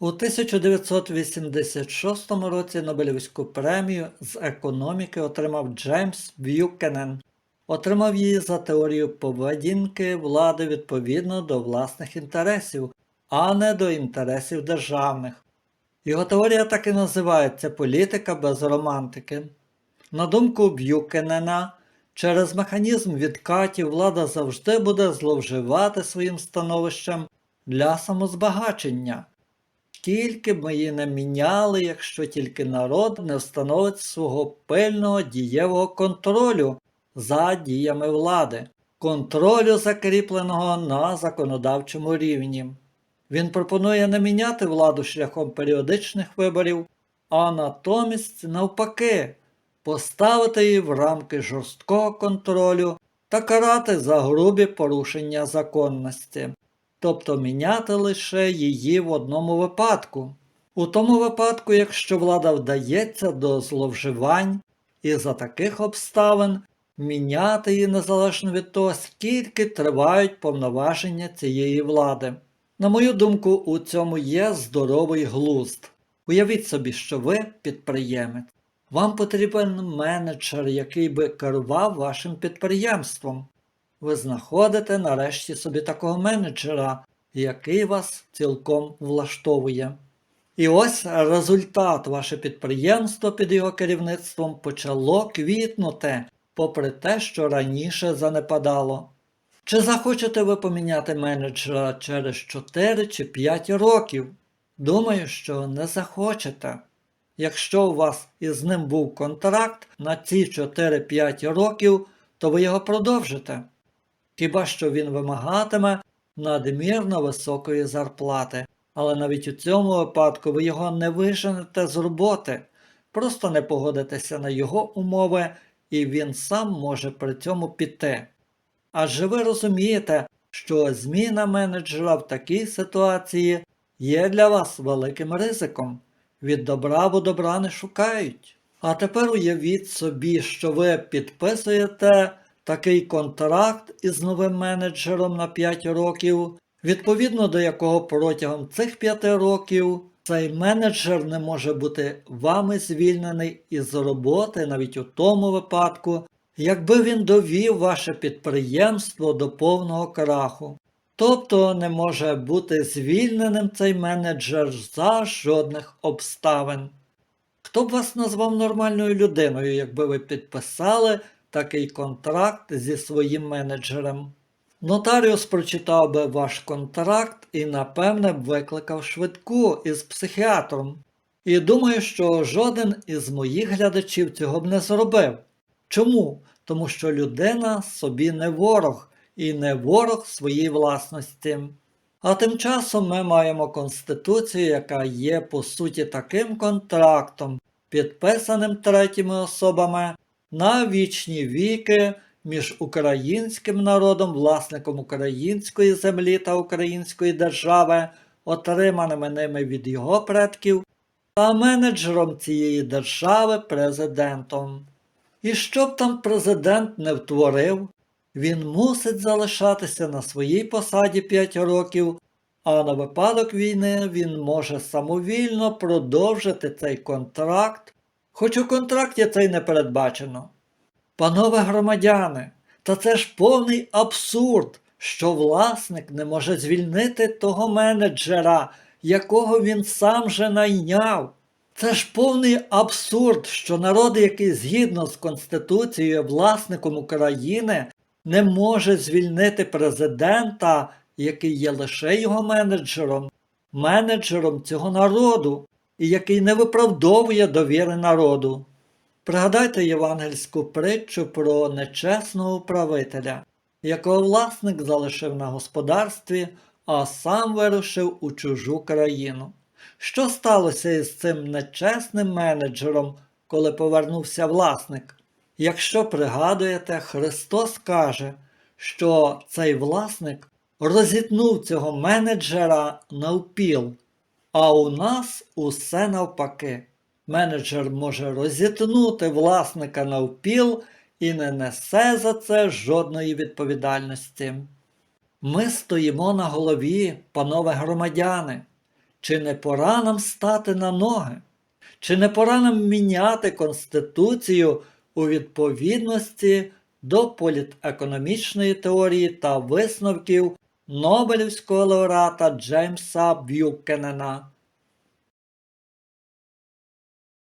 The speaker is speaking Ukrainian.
У 1986 році Нобелівську премію з економіки отримав Джеймс Б'юкенен. Отримав її за теорію поведінки влади відповідно до власних інтересів, а не до інтересів державних. Його теорія так і називається політика без романтики. На думку Б'юкенена, через механізм відкатів влада завжди буде зловживати своїм становищем для самозбагачення. Скільки б ми її не міняли, якщо тільки народ не встановить свого пильного дієвого контролю за діями влади, контролю закріпленого на законодавчому рівні. Він пропонує не міняти владу шляхом періодичних виборів, а натомість, навпаки, поставити її в рамки жорсткого контролю та карати за грубі порушення законності, тобто міняти лише її в одному випадку. У тому випадку, якщо влада вдається до зловживань, і за таких обставин міняти її незалежно від того, скільки тривають повноваження цієї влади. На мою думку, у цьому є здоровий глузд. Уявіть собі, що ви підприємець. Вам потрібен менеджер, який би керував вашим підприємством. Ви знаходите нарешті собі такого менеджера, який вас цілком влаштовує. І ось результат ваше підприємство під його керівництвом почало квітнути, попри те, що раніше занепадало. Чи захочете ви поміняти менеджера через 4 чи 5 років? Думаю, що не захочете. Якщо у вас із ним був контракт на ці 4-5 років, то ви його продовжите. Хіба що він вимагатиме надмірно високої зарплати, але навіть у цьому випадку ви його не виженете з роботи, просто не погодитеся на його умови, і він сам може при цьому піти. Адже ви розумієте, що зміна менеджера в такій ситуації є для вас великим ризиком. Від добра бо добра не шукають. А тепер уявіть собі, що ви підписуєте такий контракт із новим менеджером на 5 років, відповідно до якого протягом цих 5 років цей менеджер не може бути вами звільнений із роботи навіть у тому випадку, якби він довів ваше підприємство до повного краху. Тобто не може бути звільненим цей менеджер за жодних обставин. Хто б вас назвав нормальною людиною, якби ви підписали такий контракт зі своїм менеджером? Нотаріус прочитав би ваш контракт і, напевне, б викликав швидку із психіатром. І думаю, що жоден із моїх глядачів цього б не зробив. Чому? Тому що людина собі не ворог і не ворог своїй власності. А тим часом ми маємо Конституцію, яка є по суті таким контрактом, підписаним третіми особами на вічні віки між українським народом, власником української землі та української держави, отриманими ними від його предків, та менеджером цієї держави президентом. І що б там президент не втворив, він мусить залишатися на своїй посаді 5 років, а на випадок війни він може самовільно продовжити цей контракт, хоч у контракті це й не передбачено. Панове громадяни, та це ж повний абсурд, що власник не може звільнити того менеджера, якого він сам же найняв. Це ж повний абсурд, що народ, який згідно з Конституцією власником України, не може звільнити президента, який є лише його менеджером, менеджером цього народу, і який не виправдовує довіри народу. Пригадайте євангельську притчу про нечесного управителя, якого власник залишив на господарстві, а сам вирушив у чужу країну. Що сталося із цим нечесним менеджером, коли повернувся власник? Якщо пригадуєте, Христос каже, що цей власник розітнув цього менеджера навпіл, а у нас усе навпаки. Менеджер може розітнути власника навпіл і не несе за це жодної відповідальності. Ми стоїмо на голові, панове громадяни. чи не пора нам стати на ноги? Чи не пора нам міняти Конституцію у відповідності до політекономічної теорії та висновків Нобелівського лауреата Джеймса Б'юкенена?